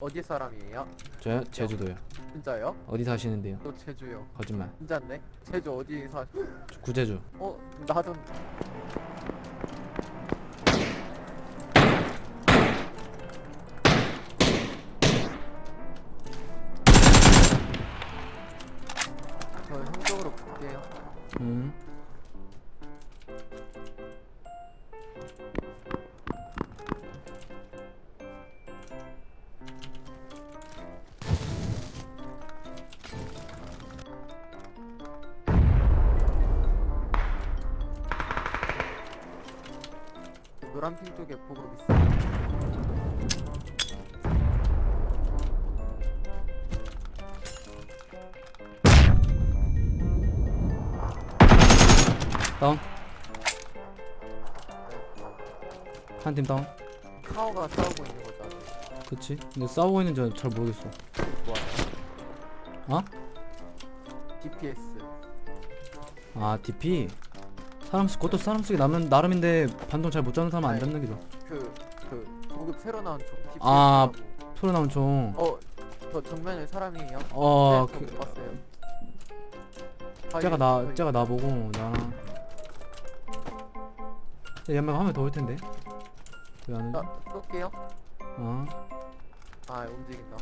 어디 사람이에요? 저요? 제주도요. 진짜요? 어디 사시는데요? 또 제주요. 거짓말. 진짜네? 제주 어디 사? 저 구제주. 어 나도 저 형쪽으로 갈게요. 음. 노란핑 쪽에 보급 있어. 다운. 한 팀 다운. 카오가 싸우고 있는 거잖아. 그치? 근데 싸우고 있는지 잘 모르겠어. 뭐야? 어? DPS. 아 DP. 사람 쓰 그것도 사람 쓰기 나름 나름인데 반동 잘 못 잡는 사람 안 아니. 잡는 게 좋아. 그, 그 보급 새로 나온 총 DPS. 아, 소리 나온 총. 어, 저 정면에 사람이에요. 어, 네, 그, 저 봤어요. 아, 쟤가 예, 나 쟤가 나 보고 나랑. 연막 하면 더올 텐데. 왜안 오지? 나 쏠게요. 어. 아 움직인다.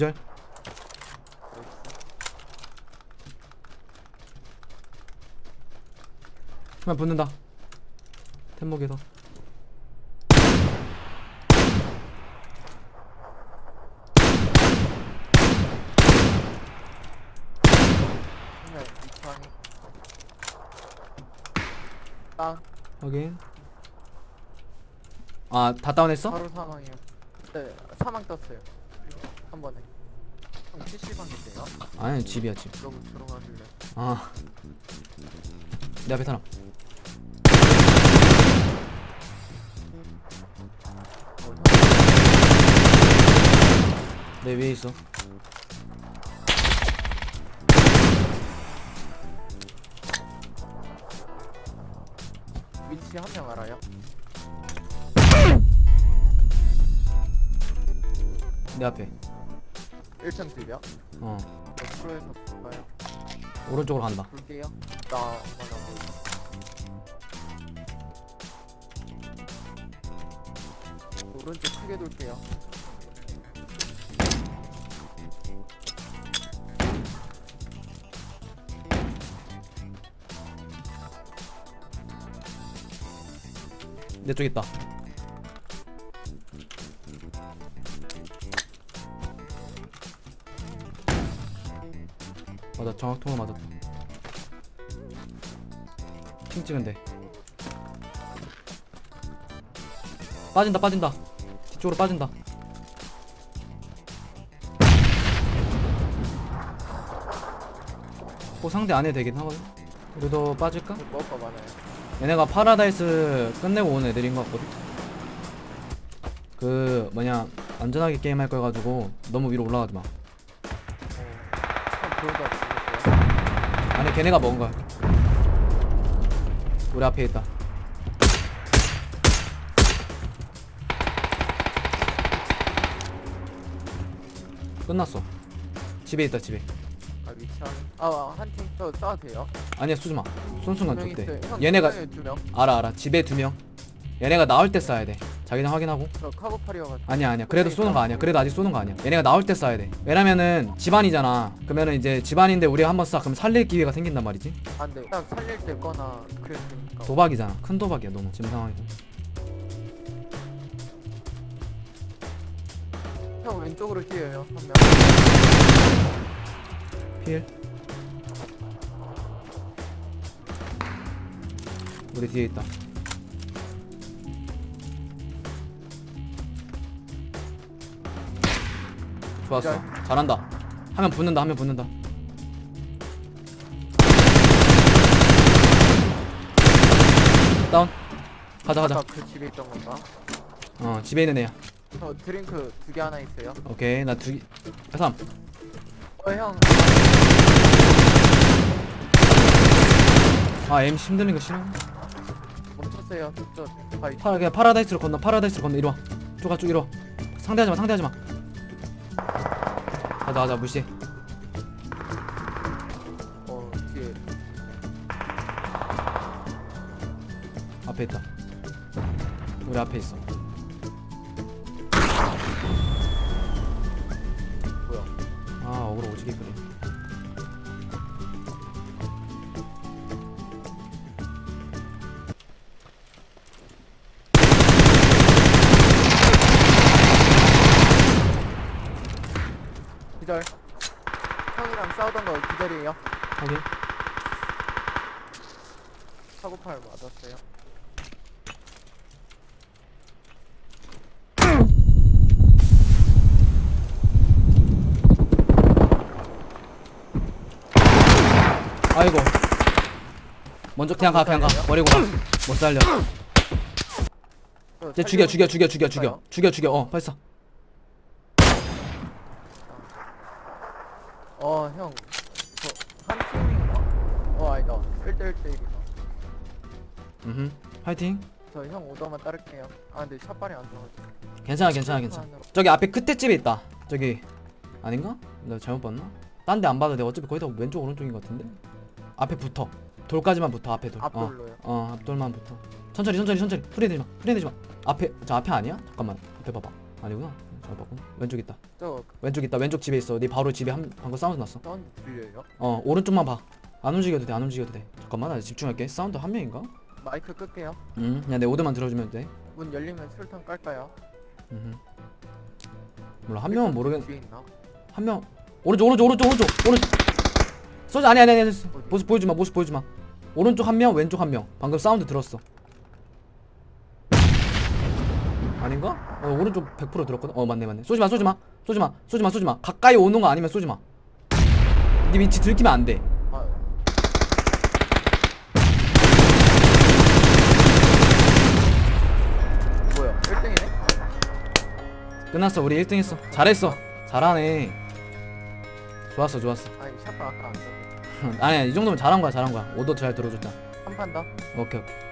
기절. 하나 붙는다. 템목에서. 확인. 아, 다 다운했어? 바로 사망이요. 네 사망 떴어요. 한 번에. 형 PC방인데요? 아니, 집이야, 집. 너무 조롱하길래. 아. 내 앞에 사람. 내 위에 있어. 위치 한 명 알아요? 내 앞에. 1층 들려? 어. 프로에서 볼까요? 오른쪽으로 간다. 볼게요. 나 만나고 오른쪽 크게 돌게요. 내 쪽 있다. 정확통으로 맞았다. 핑 찍은 데. 빠진다, 빠진다. 뒤쪽으로 빠진다. 뭐 상대 안 해도 되긴 하거든. 우리도 빠질까? 먹을 거 많아요. 얘네가 파라다이스 끝내고 온 애들인 것 같거든. 그 뭐냐 안전하게 게임할 거 가지고 너무 위로 올라가지 마. 어, 아니 걔네가 먹은 거야. 우리 앞에 있다. 끝났어. 집에 있다 집에. 아 위치 한. 아한팀더 싸도 돼요? 아니야 쏘지 마. 쏜 순간 두명 좋대. 있어요. 형, 얘네가 두 명에 두 명. 알아 알아. 집에 두 명. 얘네가 나올 때 쏴야 돼. 자기장 확인하고. 저 카고팔이어가지고. 아니야 아니야. 그래도 쏘는 거 아니야. 그래도 아직 쏘는 거 아니야. 얘네가 나올 때 쏴야 돼. 왜냐면은 집안이잖아. 그러면은 이제 집안인데 우리가 한번 쏴. 그럼 살릴 기회가 생긴단 말이지. 안돼. 딱 살릴 때 거나 그랬으니까. 도박이잖아. 큰 도박이야 너무. 지금 상황에서. 형 왼쪽으로 뛰어요 한 명. 필. 우리 뒤에 있다 좋았어. 잘한다. 하면 붙는다 하면 붙는다. 다운. 가자 가자. 아까 그 집에 있던 건가? 어 집에 있는 애야. 저 드링크 두 개 하나 있어요. 오케이 나 두개 삼. 어, 형. 아 M 힘들는 거 싫어? 멈췄어요. 저 그냥 파라다이스로 건너 파라다이스로 건너. 이리 와. 쪼가 쭉 이리 와. 상대하지 마 상대하지 마 가자 가자 무시해 어 뒤에. 앞에 있다 우리 앞에 있어 뭐야? 아 어그로 오지게 그래 기절. 형이랑 싸우던 거 기절이에요. 확인. 사고팔 맞았어요. 아이고. 먼저 그냥 가 그냥 가. 버리고 가못 살려. 저 이제 죽여 죽여 죽여 죽여 죽여. 죽여. 죽여 어 벌써 어, 형. 저 한 팀인가? 어, 아니다. 1대1 대 1이다. 음 파이팅 저 형 오더만 따를게요. 아, 근데 샷발이 안 나와서. 괜찮아 괜찮아 괜찮아 저기 앞에 끝에 집에 있다 저기 아닌가? 내가 잘못 봤나? 딴 데 안 봐도 돼 어차피 거의 다 왼쪽 오른쪽인 것 같은데 앞에 붙어 돌까지만 붙어 앞에 돌 어, 앞돌로요. 어 앞돌만 붙어 천천히 천천히 천천히 프리내지 마 프리내지 마 앞에 저 앞에 아니야? 잠깐만 앞에 봐봐 아니구나 잘 봤구나 왼쪽 있다. 저 왼쪽 있다. 왼쪽 집에 있어. 네 바로 집에 한 방금 사운드 났어. 사운드 들려요? 어 오른쪽만 봐안 움직여도 돼 안 움직여도 돼. 잠깐만 나 집중할게. 사운드 한 명인가? 마이크 끌게요. 음 그냥 내 오드만 들어주면 돼. 문 열리면 술탄 깔까요? 음 몰라 한 명은 모르겠 뒤에 있나? 한 명. 오른쪽 오른쪽 오른쪽 오른쪽 오른쪽. 소지 아니 아니 아니 모습 보여주마 모습 보여주마. 오른쪽 한명 왼쪽 한 명. 방금 사운드 들었어 아닌가? 어 오른쪽 100% 들었거든. 어 맞네 맞네. 쏘지마 쏘지마. 쏘지마 쏘지마 쏘지마. 가까이 오는 거 아니면 쏘지마. 네 위치 들키면 안돼. 아, 뭐야? 1등이네? 끝났어. 우리 1등 했어. 잘했어. 잘하네. 좋았어 좋았어. 아니, 샷발 아까 안 썼네. 아니야 이 정도면 잘한 거야 잘한 거야. 오더 잘 들어줬잖아. 한판 더? 오케이 오케이